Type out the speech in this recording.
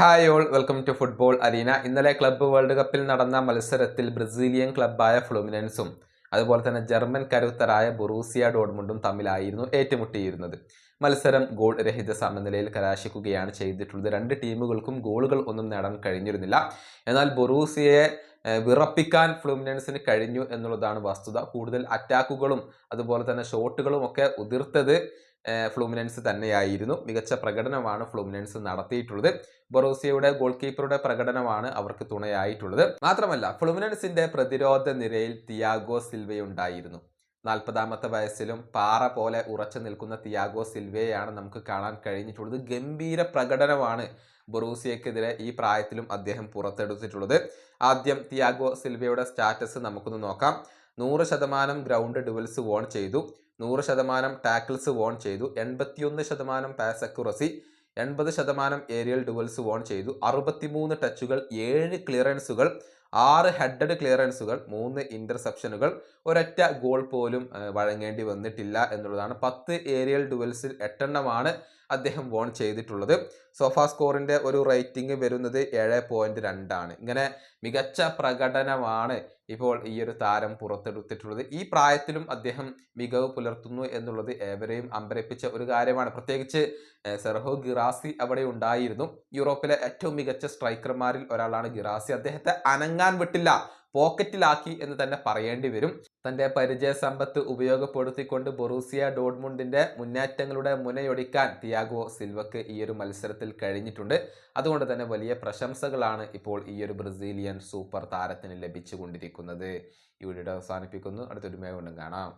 Hi all welcome to football arena. ഇന്നലെ club world കപ്പിൽ നടന്ന മത്സരത്തിൽ ബ്രസീലിയൻ ക്ലബ്ബായ ഫ്ലുമിനൻസും അതുപോലെ തന്നെ ജർമ്മൻ കരുത്തരായ ബൊറൂസിയ ഡോഡ്മുണ്ടും തമ്മിലായിരുന്നു ഏറ്റുമുട്ടിയിരുന്നത്. മത്സരം ഗോൾ രഹിത സമനിലയിൽ കലാശിക്കുകയാണ് ചെയ്തിട്ടുള്ളത്. രണ്ട് ടീമുകൾക്കും ഗോളുകൾ ഒന്നും നേടാൻ കഴിഞ്ഞിരുന്നില്ല. എന്നാൽ ബൊറൂസിയയെ ഏഹ്, വിറപ്പിക്കാൻ ഫ്ലുമിനൻസിന് കഴിഞ്ഞു എന്നുള്ളതാണ് വസ്തുത. കൂടുതൽ അറ്റാക്കുകളും അതുപോലെ തന്നെ ഷോട്ടുകളും ഒക്കെ ഉതിർത്തത് ഫ്ലൂമിനൻസ് തന്നെയായിരുന്നു. മികച്ച പ്രകടനമാണ് ഫ്ലൂമിനൻസ് നടത്തിയിട്ടുള്ളത്. ബൊറോസിയയുടെ ഗോൾ കീപ്പറുടെ പ്രകടനമാണ് അവർക്ക് തുണയായിട്ടുള്ളത്. മാത്രമല്ല ഫ്ലൂമിനൻസിന്റെ പ്രതിരോധ നിരയിൽ തിയാഗോ സിൽവയുണ്ടായിരുന്നു. നാൽപ്പതാമത്തെ വയസ്സിലും പാറ പോലെ ഉറച്ചു നിൽക്കുന്ന തിയാഗോ സിൽവയെയാണ് നമുക്ക് കാണാൻ കഴിഞ്ഞിട്ടുള്ളത്. ഗംഭീര പ്രകടനമാണ് ബൊറൂസിയക്കെതിരെ ഈ പ്രായത്തിലും അദ്ദേഹം പുറത്തെടുത്തിട്ടുള്ളത്. ആദ്യം തിയാഗോ സിൽവയുടെ സ്റ്റാറ്റസ് നമുക്കൊന്ന് നോക്കാം. നൂറ് ശതമാനം ഗ്രൗണ്ട് ഡുവൽസ് വോൺ ചെയ്തു. നൂറ് ശതമാനം ടാക്കിൾസ് വോൺ ചെയ്തു. എൺപത്തിയൊന്ന് ശതമാനം പാസ് അക്യുറസി. എൺപത് ശതമാനം ഏരിയൽ ഡുവൽസ് വോൺ ചെയ്തു. അറുപത്തിമൂന്ന് ടച്ചുകൾ ഏഴ് ക്ലിയറൻസുകൾ ആറ് ഹെഡഡ് ക്ലിയറൻസുകൾ മൂന്ന് ഇന്റർസെപ്ഷനുകൾ ഒരൊറ്റ ഗോൾ പോലും വഴങ്ങേണ്ടി വന്നിട്ടില്ല എന്നുള്ളതാണ്. പത്ത് ഏരിയൽ ഡുവൽസിൽ എട്ടെണ്ണമാണ് അദ്ദേഹം വോൺ ചെയ്തിട്ടുള്ളത്. സോഫാ സ്കോറിന്റെ ഒരു റേറ്റിംഗ് വരുന്നത് ഏഴ് പോയിന്റ് രണ്ടാണ്. ഇങ്ങനെ മികച്ച പ്രകടനമാണ് ഇപ്പോൾ ഈ ഒരു താരം പുറത്തെടുത്തിട്ടുള്ളത്. ഈ പ്രായത്തിലും അദ്ദേഹം മികവ് പുലർത്തുന്നു എന്നുള്ളത് ഏവരെയും അമ്പരപ്പിച്ച ഒരു കാര്യമാണ്. പ്രത്യേകിച്ച് സെർഹോ ഗിറാസി അവിടെ ഉണ്ടായിരുന്നു. യൂറോപ്പിലെ ഏറ്റവും മികച്ച സ്ട്രൈക്കർമാരിൽ ഒരാളാണ് ഗിറാസി. അദ്ദേഹത്തെ അനങ്ങാൻ വിട്ടില്ല. പോക്കറ്റിലാക്കി എന്ന് തന്നെ പറയേണ്ടി വരും. തന്റെ പരിചയ സമ്പത്ത് ഉപയോഗപ്പെടുത്തിക്കൊണ്ട് ബൊറൂസിയ ഡോഡ്മുണ്ടിന്റെ മുന്നേറ്റങ്ങളുടെ മുനയൊടിക്കാൻ തിയാഗോ സിൽവക്ക് ഈ ഒരു മത്സരത്തിൽ കഴിഞ്ഞിട്ടുണ്ട്. അതുകൊണ്ട് തന്നെ വലിയ പ്രശംസകളാണ് ഇപ്പോൾ ഈ ഒരു ബ്രസീലിയൻ സൂപ്പർ താരത്തിന് ലഭിച്ചുകൊണ്ടിരിക്കുന്നത്. ഈ വീഡിയോ അവസാനിപ്പിക്കുന്നു. അടുത്തൊരു മേഖണ്ടും കാണാം.